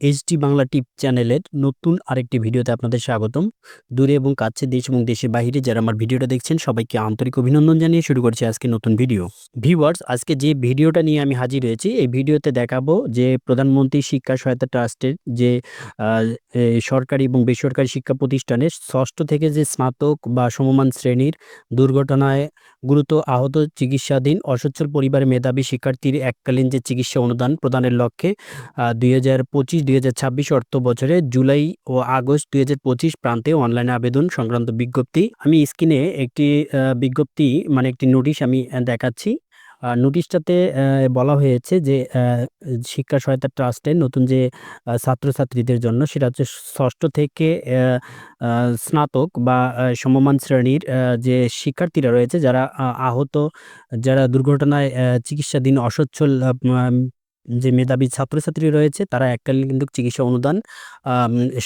HD Bangla টিপ চ্যানেলের নতুন আরেকটি ভিডিওতে আপনাদের স্বাগতম। দূরে এবং কাছে দেশ এবং দেশের বাইরে যারা আমার ভিডিওটা দেখছেন, সবাইকে আন্তরিক অভিনন্দন জানিয়ে শুরু করছি আজকে নতুন ভিডিও। ভিউয়ার্স, আজকে যে ভিডিওটা নিয়ে আমি হাজির হয়েছি, এই ভিডিওতে দেখাবো যে প্রধানমন্ত্রী শিক্ষা সহায়তা ট্রাস্টের যে সরকারি এবং বেসরকারি শিক্ষা প্রতিষ্ঠানের ষষ্ঠ থেকে যে স্নাতক বা সমমান শ্রেণির দুর্ঘটনায় গুরুতর আহত চিকিৎসাধীন অসচ্ছল পরিবারের মেধাবী শিক্ষার্থীর এককালীন যে চিকিৎসা অনুদান প্রদানের লক্ষ্যে দুই হাজার পঁচিশ দুই হাজার ছাব্বিশ অর্থ বছরে জুলাই ও আগস্ট দুই হাজার পঁচিশ প্রান্তে অনলাইনে আবেদন সংক্রান্ত বিজ্ঞপ্তি। আমি স্ক্রিনে একটি বিজ্ঞপ্তি মানে একটি নোটিশ আমি দেখাচ্ছি। নোটিশটাতে বলা হয়েছে যে শিক্ষা সহায়তা ট্রাস্টের নতুন যে ছাত্রছাত্রীদের জন্য সেটা হচ্ছে ষষ্ঠ থেকে স্নাতক বা সমমান শ্রেণির যে শিক্ষার্থীরা রয়েছে যারা আহত, যারা দুর্ঘটনায় চিকিৎসাধীন, অসচ্ছল যে মেধাবী ছাত্রছাত্রী রয়েছে, তারা এককালীন কিন্তু চিকিৎসা অনুদান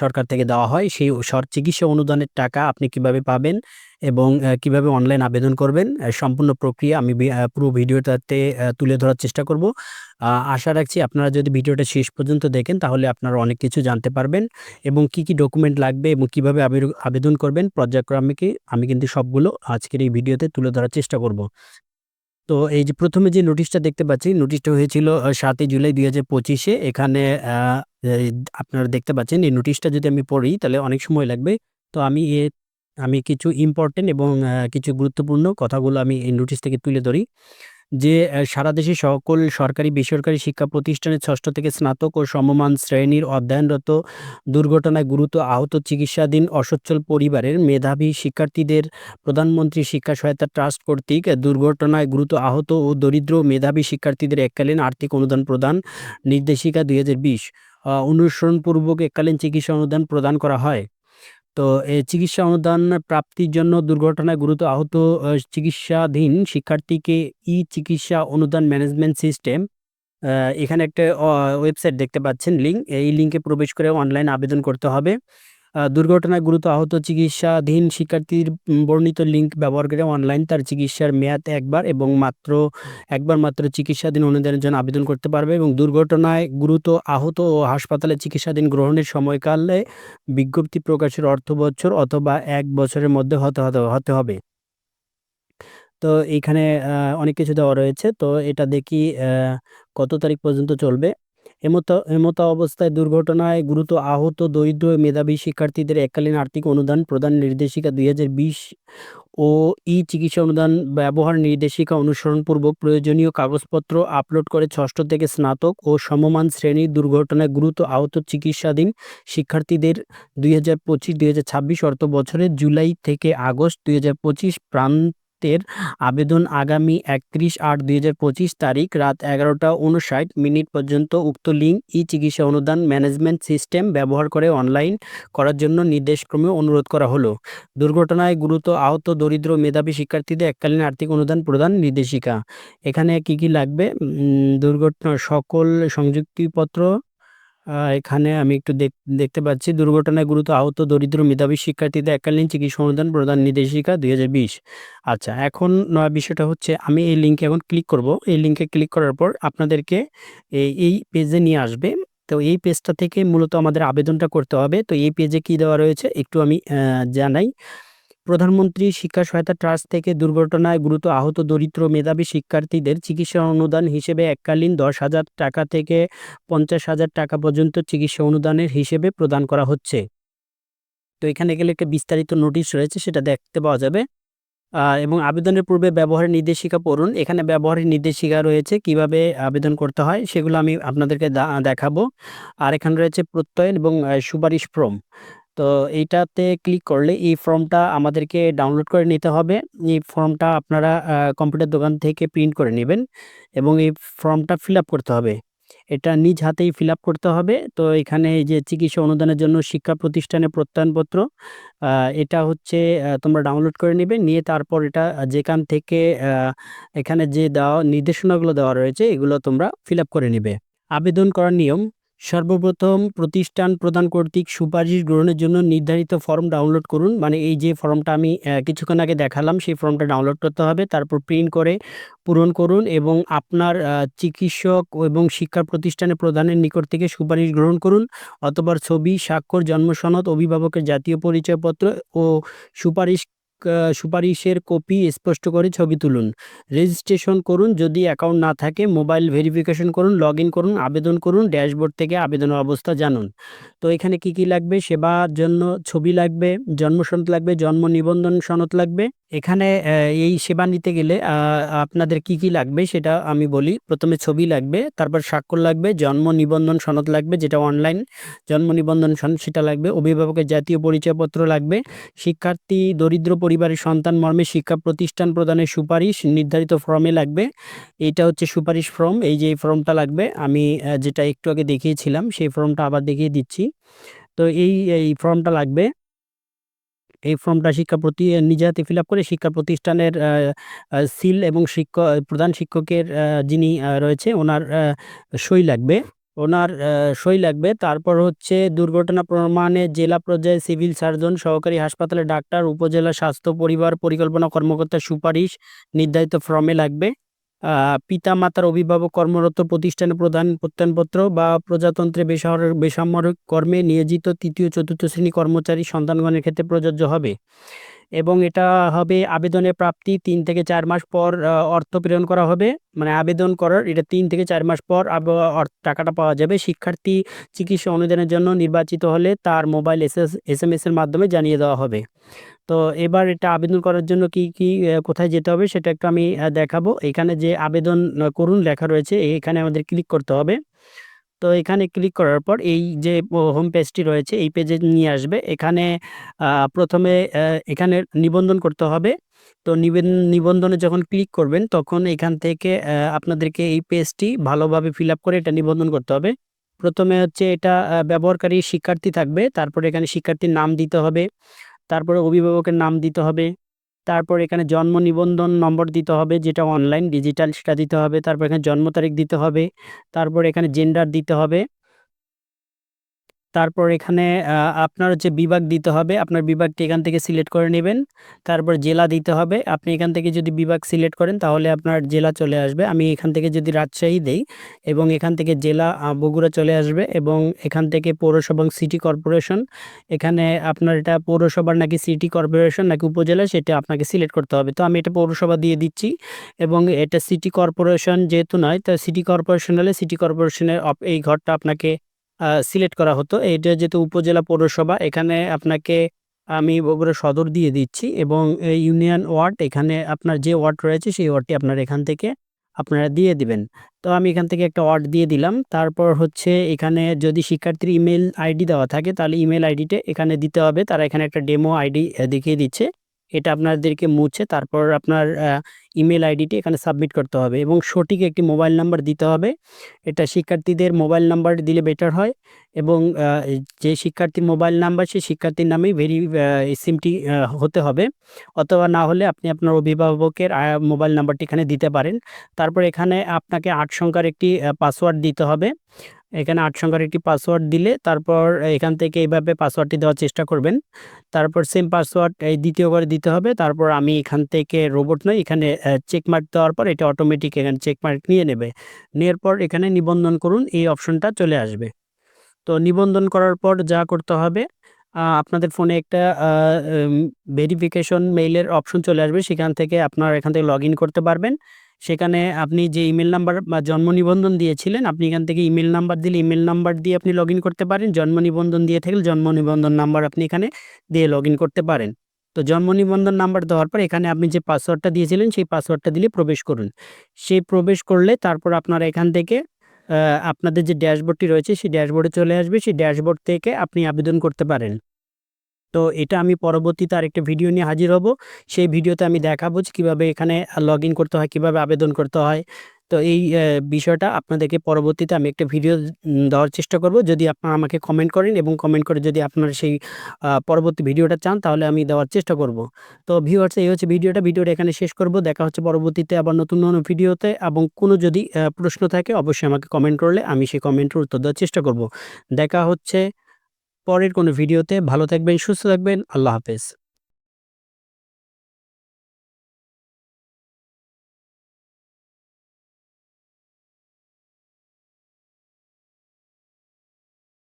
সরকার থেকে দেওয়া হয়। সেই চিকিৎসা অনুদানের টাকা আপনি কীভাবে পাবেন এবং কীভাবে অনলাইন আবেদন করবেন সম্পূর্ণ প্রক্রিয়া আমি পুরো ভিডিওটাতে তুলে ধরার চেষ্টা করব। আশা রাখছি আপনারা যদি ভিডিওটা শেষ পর্যন্ত দেখেন, তাহলে আপনারা অনেক কিছু জানতে পারবেন এবং কি কি ডকুমেন্ট লাগবে এবং কীভাবে আবেদন করবেন, পর্যায়ক্রমিকে আমি কিন্তু সবগুলো আজকের এই ভিডিওতে তুলে ধরার চেষ্টা করব। তো এই যে প্রথমে যে নোটিশটা দেখতে পাচ্ছি, নোটিশটা হয়েছিল সাতই জুলাই দুই হাজার পঁচিশে। এখানে আপনারা দেখতে পাচ্ছেন, এই নোটিশটা যদি আমি পড়ি তাহলে অনেক সময় লাগবে। তো আমি এ, আমি কিছু ইম্পর্টেন্ট এবং কিছু গুরুত্বপূর্ণ কথাগুলো আমি এই নোটিশ থেকে তুলে ধরি। যে সারা দেশে সকল সরকারি, বেসরকারি শিক্ষা প্রতিষ্ঠানের ষষ্ঠ থেকে স্নাতক ও সমমান শ্রেণির অধ্যয়নরত দুর্ঘটনায় গুরুতর আহত চিকিৎসাধীন অসচ্ছল পরিবারের মেধাবী শিক্ষার্থীদের প্রধানমন্ত্রী শিক্ষা সহায়তা ট্রাস্ট কর্তৃক দুর্ঘটনায় গুরুতর আহত ও দরিদ্র মেধাবী শিক্ষার্থীদের এককালীন আর্থিক অনুদান প্রদান নির্দেশিকা দুই হাজার বিশ অনুসরণপূর্বক এককালীন চিকিৎসা অনুদান প্রদান করা হয়। তো চিকিৎসা অনুদান প্রাপ্তির জন্য দুর্ঘটনায় গুরুতর আহত চিকিৎসাধীন শিক্ষার্থীকে ই চিকিৎসা অনুদান ম্যানেজমেন্ট সিস্টেম এখানে একটা ওয়েবসাইট দেখতে পাচ্ছেন লিঙ্ক। এই লিঙ্কে প্রবেশ করে অনলাইন আবেদন করতে হবে। দুর্ঘটনায় গুরুতর আহত চিকিৎসাধীন শিক্ষার্থীর বর্ণিত লিঙ্ক ব্যবহার করে অনলাইন তার চিকিৎসার মেয়াদ একবার এবং মাত্র, একবার মাত্র চিকিৎসাধীন অনুদানের জন্য আবেদন করতে পারবে এবং দুর্ঘটনায় গুরুতর আহত ও হাসপাতালে চিকিৎসাধীন গ্রহণের সময়কালে বিজ্ঞপ্তি প্রকাশের অর্থ বছর অথবা এক বছরের মধ্যে হতে হতে হতে হবে। তো এইখানে অনেক কিছু দেওয়া রয়েছে। তো এটা দেখি কত তারিখ পর্যন্ত চলবে। এমতো এমতো অবস্থায় দুর্ঘটনায় গুরুতর আহত দরিদ্র মেধাবী শিক্ষার্থীদের এককালীন আর্থিক অনুদান প্রদান নির্দেশিকা দুই ও ই চিকিৎসা অনুদান ব্যবহার নির্দেশিকা অনুসরণপূর্বক প্রয়োজনীয় কাগজপত্র আপলোড করে ষষ্ঠ থেকে স্নাতক ও সমমান শ্রেণির দুর্ঘটনায় গুরুতর আহত চিকিৎসাধীন শিক্ষার্থীদের দুই হাজার পঁচিশ, দুই হাজার ছাব্বিশ অর্থ বছরের জুলাই থেকে আগস্ট দুই হাজার পঁচিশ প্রান্তের আবেদন আগামী একত্রিশ আট দুই তারিখ রাত এগারোটা উনষাট মিনিট পর্যন্ত উক্ত লিঙ্ক ই চিকিৎসা অনুদান ম্যানেজমেন্ট সিস্টেম ব্যবহার করে অনলাইন করার জন্য নির্দেশক্রমে অনুরোধ করা হলো। দুর্ঘটনায় গুরুতর আহত দরিদ্র মেধাবী শিক্ষার্থীদের এককালীন আর্থিক অনুদান প্রদান নির্দেশিকা। এখানে কি কি লাগবে? দুর্ঘটনা সকল সংযুক্তিপত্র এখানে আমি একটু দেখ- দেখতে পাচ্ছি দুর্ঘটনায় গুরুতর আহত দরিদ্র মেধাবী শিক্ষার্থীদের এককালীন চিকিৎসা অনুদান প্রদান নির্দেশিকা দুই হাজার বিশ। আচ্ছা এখন বিষয়টা হচ্ছে আমি এই লিঙ্কে এখন ক্লিক করব। এই লিঙ্কে ক্লিক করার পর আপনাদেরকে এই এই পেজে নিয়ে আসবে। তো এই পেজটা থেকে মূলত আমাদের আবেদনটা করতে হবে। তো এই পেজে কি দেওয়া রয়েছে একটু আমি জানাই। প্রধানমন্ত্রী শিক্ষা সহায়তা ট্রাস্ট থেকে দুর্ঘটনায় গুরুতর আহত দরিদ্র মেধাবী শিক্ষার্থীদের চিকিৎসা অনুদান হিসেবে এককালীন দশ হাজার টাকা থেকে পঞ্চাশ হাজার টাকা পর্যন্ত চিকিৎসা অনুদানের হিসেবে প্রদান করা হচ্ছে। তো এখানে গেলে একটা বিস্তারিত নোটিশ রয়েছে, সেটা দেখতে পাওয়া যাবে। এবং আবেদনের পূর্বে ব্যবহারের নির্দেশিকা পড়ুন। এখানে ব্যবহারের নির্দেশিকা রয়েছে, কীভাবে আবেদন করতে হয়, সেগুলো আমি আপনাদেরকে দেখাবো। আর এখানে রয়েছে প্রত্যয়ন এবং সুপারিশ ফর্ম। তো এইটাতে ক্লিক করলে এই ফর্মটা আমাদেরকে ডাউনলোড করে নিতে হবে। এই ফর্মটা আপনারা কম্পিউটার দোকান থেকে প্রিন্ট করে নেবেন এবং এই ফর্মটা ফিল করতে হবে। এটা নিজ হাতেই ফিল করতে হবে। তো এখানে এই যে চিকিৎসা অনুদানের জন্য শিক্ষা প্রতিষ্ঠানের প্রত্যয়নপত্র এটা হচ্ছে তোমরা ডাউনলোড করে নেবে। নিয়ে তারপর এটা যেখান থেকে এখানে যে দেওয়া, নির্দেশনাগুলো দেওয়া রয়েছে, এগুলো তোমরা ফিল করে নেবে। আবেদন করার নিয়ম সর্বপ্রথম প্রতিষ্ঠান প্রদান কর্তৃক সুপারিশ গ্রহণের জন্য নির্ধারিত ফর্ম ডাউনলোড করুন। মানে এই যে ফর্মটা আমি কিছুক্ষণ আগে দেখালাম, সেই ফর্মটা ডাউনলোড করতে হবে। তারপর প্রিন্ট করে পূরণ করুন এবং আপনার চিকিৎসক এবং শিক্ষা প্রতিষ্ঠানে প্রধানের নিকট থেকে সুপারিশ গ্রহণ করুন। অথবা ছবি, স্বাক্ষর জন্ম সনদ অভিভাবকের জাতীয় পরিচয়পত্র ও সুপারিশ সুপারিশের কপি স্পষ্ট করে ছবি তুলুন। রেজিস্ট্রেশন করুন, যদি অ্যাকাউন্ট না থাকে, মোবাইল ভেরিফিকেশন করুন লগ করুন, আবেদন করুন, ড্যাশবোর্ড থেকে আবেদনের অবস্থা জানুন। তো এখানে কি কি লাগবে? সেবার জন্য ছবি লাগবে, জন্ম সনদ লাগবে, জন্ম নিবন্ধন সনদ লাগবে। এখানে এই সেবা নিতে গেলে আপনাদের কি কি লাগবে সেটা আমি বলি। প্রথমে ছবি লাগবে, তারপর স্বাক্ষর লাগবে, জন্ম নিবন্ধন সনদ লাগবে, যেটা অনলাইন। জন্ম নিবন্ধন সনদ সেটা লাগবে, অভিভাবকের জাতীয় পরিচয়পত্র লাগবে, শিক্ষার্থী দরিদ্র পরিবারের সন্তান মর্মে শিক্ষা প্রতিষ্ঠান প্রদানের সুপারিশ নির্ধারিত ফর্মে লাগবে। এটা হচ্ছে সুপারিশ ফর্ম। এই যে ফর্মটা লাগবে, আমি যেটা একটু আগে দেখিয়েছিলাম, সেই ফর্মটা আবার দেখিয়ে দিচ্ছি। তো এই এই ফর্মটা লাগবে। এই ফর্মটা শিক্ষা প্রতি, নিজে হাতে ফিল করে শিক্ষা প্রতিষ্ঠানের সিল এবং শিক্ষক প্রধান শিক্ষকের যিনি রয়েছে, ওনার সই লাগবে। ওনার সই লাগবে। তারপর হচ্ছে দুর্ঘটনা প্রমাণে জেলা পর্যায়ে সিভিল সার্জন, সহকারী হাসপাতালে ডাক্তার, উপজেলা স্বাস্থ্য পরিবার পরিকল্পনা কর্মকর্তার সুপারিশ নির্ধারিত ফর্মে লাগবে। পিতা মাতার অভিভাবক কর্মরত প্রতিষ্ঠানে প্রধান প্রত্যয়নপত্র বা প্রজাতন্ত্রে বেসামরিক বেসামরিক কর্মে নিয়োজিত তৃতীয়, চতুর্থ শ্রেণি কর্মচারী সন্তানগণের ক্ষেত্রে প্রযোজ্য হবে। এবং এটা হবে আবেদনের প্রাপ্তি তিন থেকে চার মাস পর অর্থ প্রেরণ করা হবে। মানে আবেদন করার এটা তিন থেকে চার মাস পর টাকাটা পাওয়া যাবে। শিক্ষার্থী চিকিৎসা অনুদানের জন্য নির্বাচিত হলে তার মোবাইল এস এস এম এর মাধ্যমে জানিয়ে দেওয়া হবে। তো এবার এটা আবেদন করার জন্য কি কি কোথায় যেতে হবে সেটা একটু আমি দেখাবো। এখানে যে আবেদন করুন লেখা রয়েছে, এখানে আমাদের ক্লিক করতে হবে। তো এখানে ক্লিক করার পর এই যে হোম পেজটি রয়েছে, এই পেজে নিয়ে আসবে। এখানে প্রথমে এখানে নিবন্ধন করতে হবে। তো নিবেন- নিবন্ধনে যখন ক্লিক করবেন, তখন এখান থেকে আপনাদেরকে এই পেজটি ভালোভাবে ফিল করে এটা নিবন্ধন করতে হবে। প্রথমে হচ্ছে এটা ব্যবহারকারী শিক্ষার্থী থাকবে। তারপরে এখানে শিক্ষার্থীর নাম দিতে হবে। তারপরে অভিভাবকের নাম দিতে হবে। তারপর এখানে জন্ম নিবন্ধন নম্বর দিতে হবে, যেটা অনলাইন ডিজিটাল সেটা দিতে হবে, তারপর এখানে জন্ম তারিখ দিতে হবে, তারপর এখানে জেন্ডার দিতে হবে। তারপর এখানে আপনার হচ্ছে বিভাগ দিতে হবে। আপনার বিভাগটি এখান থেকে সিলেক্ট করে নেবেন। তারপর জেলা দিতে হবে। আপনি এখান থেকে যদি বিভাগ সিলেক্ট করেন, তাহলে আপনার জেলা চলে আসবে। আমি এখান থেকে যদি রাজশাহী দেই এবং এখান থেকে জেলা বগুড়া চলে আসবে এবং এখান থেকে পৌরসভা সিটি কর্পোরেশন, এখানে আপনার এটা পৌরসভার নাকি সিটি কর্পোরেশন নাকি উপজেলা, সেটা আপনাকে সিলেক্ট করতে হবে। তো আমি এটা পৌরসভা দিয়ে দিচ্ছি এবং এটা সিটি কর্পোরেশন যেহেতু নয়, তো সিটি কর্পোরেশন হলে সিটি কর্পোরেশনের এই ঘরটা আপনাকে সিলেক্ট করা হতো। এটা যেহেতু উপজেলা পৌরসভা, এখানে আপনাকে আমি বগুড়া সদর দিয়ে দিচ্ছি এবং ইউনিয়ন ওয়ার্ড, এখানে আপনার যে ওয়ার্ড রয়েছে, সেই ওয়ার্ডটি আপনার এখান থেকে আপনারা দিয়ে দিবেন। তো আমি এখান থেকে একটা ওয়ার্ড দিয়ে দিলাম। তারপর হচ্ছে এখানে যদি শিক্ষার্থীর ইমেল আইডি দেওয়া থাকে, তাহলে ইমেল আইডিটা এখানে দিতে হবে। তারা এখানে একটা ডেমো আইডি দেখিয়ে দিচ্ছে। এটা আপনাদেরকে মুছে তারপর আপনার ইমেল আইডিটি এখানে সাবমিট করতে হবে এবং সঠিক একটি মোবাইল নাম্বার দিতে হবে। এটা শিক্ষার্থীদের মোবাইল নাম্বার দিলে বেটার হয় এবং যে শিক্ষার্থীর মোবাইল নাম্বার সেই শিক্ষার্থীর নামেই ভেরি সিমটি হতে হবে। অথবা না হলে আপনি আপনার অভিভাবকের মোবাইল নাম্বারটি এখানে দিতে পারেন। তারপর এখানে আপনাকে আট সংখ্যার একটি পাসওয়ার্ড দিতে হবে। এখানে আট সংখ্যার একটি পাসওয়ার্ড দিলে তারপর এখান থেকে এইভাবে পাসওয়ার্ডটি দেওয়ার চেষ্টা করবেন। তারপর সেম পাসওয়ার্ড এই দ্বিতীয়বার দিতে হবে। তারপর আমি এখান থেকে রোবট নয়, এখানে চেক মার্ক দেওয়ার পর এটা অটোমেটিক এখানে চেক মার্ক নিয়ে নেবে। নেওয়ার পর এখানে নিবন্ধন করুন, এই অপশনটা চলে আসবে। তো নিবন্ধন করার পর যা করতে হবে আপনাদের ফোনে একটা ভেরিফিকেশন মেইলের অপশন চলে আসবে। সেখান থেকে আপনার এখান থেকে লগ করতে পারবেন। সেখানে আপনি যে ইমেল নাম্বার বা জন্ম নিবন্ধন দিয়েছিলেন, আপনি এখান থেকে ইমেল নাম্বার দিলে ইমেল নাম্বার দিয়ে আপনি লগ করতে পারেন। জন্ম নিবন্ধন দিয়ে থাকলে জন্ম নিবন্ধন নাম্বার আপনি এখানে দিয়ে লগ করতে পারেন। তো জন্ম নিবন্ধন নাম্বার দেওয়ার পর এখানে আপনি যে পাসওয়ার্ডটা দিয়েছিলেন, সেই পাসওয়ার্ডটা দিলে প্রবেশ করুন। সেই প্রবেশ করলে তারপর আপনারা এখান থেকে আপনাদের যে ড্যাশবোর্ডটি রয়েছে, সেই ড্যাশবোর্ডে চলে আসবে। সেই ড্যাশবোর্ড থেকে আপনি আবেদন করতে পারেন। তো এটা আমি পরবর্তীতে আরেকটা ভিডিও নিয়ে হাজির হব সেই ভিডিওতে আমি দেখাবো যে কীভাবে এখানে লগ করতে হয়, কীভাবে আবেদন করতে হয় তো এই বিষয়টা আপনাদেরকে পরবর্তীতে আমি একটা ভিডিও দেওয়ার চেষ্টা করব। যদি আপনারা আমাকে কমেন্ট করেন এবং কমেন্ট করে যদি আপনারা সেই পরবর্তী ভিডিওটা চান, তাহলে আমি দেওয়ার চেষ্টা করব। তো ভিউয়ার্স এই হচ্ছে ভিডিওটা। ভিডিওটা এখানে শেষ করব। দেখা হচ্ছে পরবর্তীতে আবার নতুন নতুন ভিডিওতে এবং কোনো যদি প্রশ্ন থাকে, অবশ্যই আমাকে কমেন্ট করলে আমি সেই কমেন্টের উত্তর দেওয়ার চেষ্টা করব। দেখা হচ্ছে পরের কোনো ভিডিওতে। ভালো থাকবেন, সুস্থ থাকবেন। আল্লাহ হাফেজ।